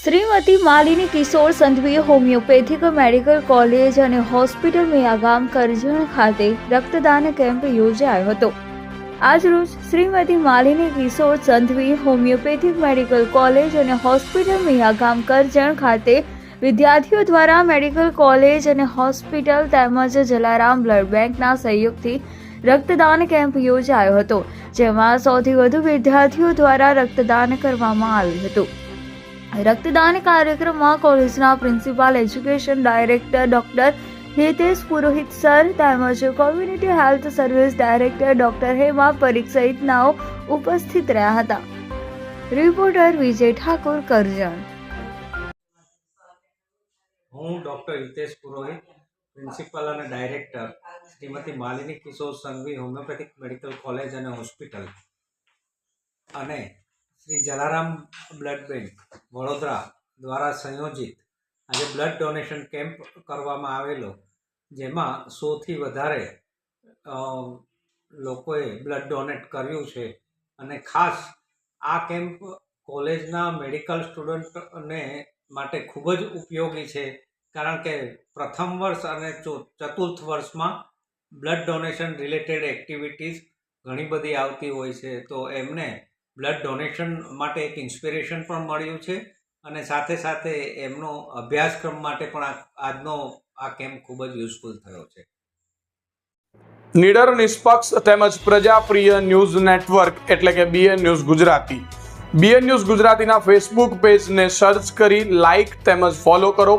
Shrimati Malini Kishor Sanghvi homeopathic medical college અને hospital Miyagam Karjan ખાતે રક્તદાન કેમ્પ યોજાયો હતો. આજરોજ Shrimati Malini Kishor Sanghvi homeopathic medical college અને હોસ્પિટલ મિયાગામ કરજણ ખાતે વિદ્યાર્થીઓ દ્વારા મેડિકલ કોલેજ અને હોસ્પિટલ તેમજ જલારામ બ્લડ બેંકના સહયોગથી રક્તદાન કેમ્પ યોજાયો હતો, જેમાં સૌથી વધુ વિદ્યાર્થીઓ દ્વારા રક્તદાન કરવામાં આવ્યું હતું. રક્તદાન કાર્યક્રમમાં કોલેજના principal education director doctor Hitesh Purohit sir તેમજ community health service director doctor Hema Parikh સહિતનાઓ ઉપસ્થિત રહ્યા હતા. રિપોર્ટર વિજય ઠાકુર કરજણ. હું ડૉક્ટર હિતેશ પુરોહિત, પ્રિન્સિપલ અને director Shrimati Malini Kishor Sanghvi homeopathic medical college અને હોસ્પિટલ અને શ્રી જલારામ બ્લડ બેંક વડોદરા દ્વારા સંયોજિત આજે બ્લડ ડોનેશન કેમ્પ કરવામાં આવેલો, જેમાં સોથી વધારે લોકોએ બ્લડ ડોનેટ કર્યું છે. અને ખાસ આ કેમ્પ કોલેજના મેડિકલ સ્ટુડન્ટને માટે ખૂબ જ ઉપયોગી છે. કારણ કે પ્રથમ વર્ષ અને ચતુર્થ વર્ષમાં બ્લડ ડોનેશન રિલેટેડ એક્ટિવિટીઝ ઘણી બધી આવતી હોય છે. તો એમને બ્લડ ડોનેશન માટે એક ઇન્સ્પિરેશન પણ મળ્યું છે અને સાથે સાથે એમનો અભ્યાસક્રમ માટે પણ આજનો આ કેમ્પ ખૂબ જ યુઝફુલ થયો છે. નિડર નિષ્પક્ષ તેમજ પ્રજાપ્રિય ન્યૂઝ નેટવર્ક એટલે કે BN news Gujarati. BN news ગુજરાતીના ફેસબુક પેજને સર્ચ કરી લાઇક તેમજ ફોલો કરો.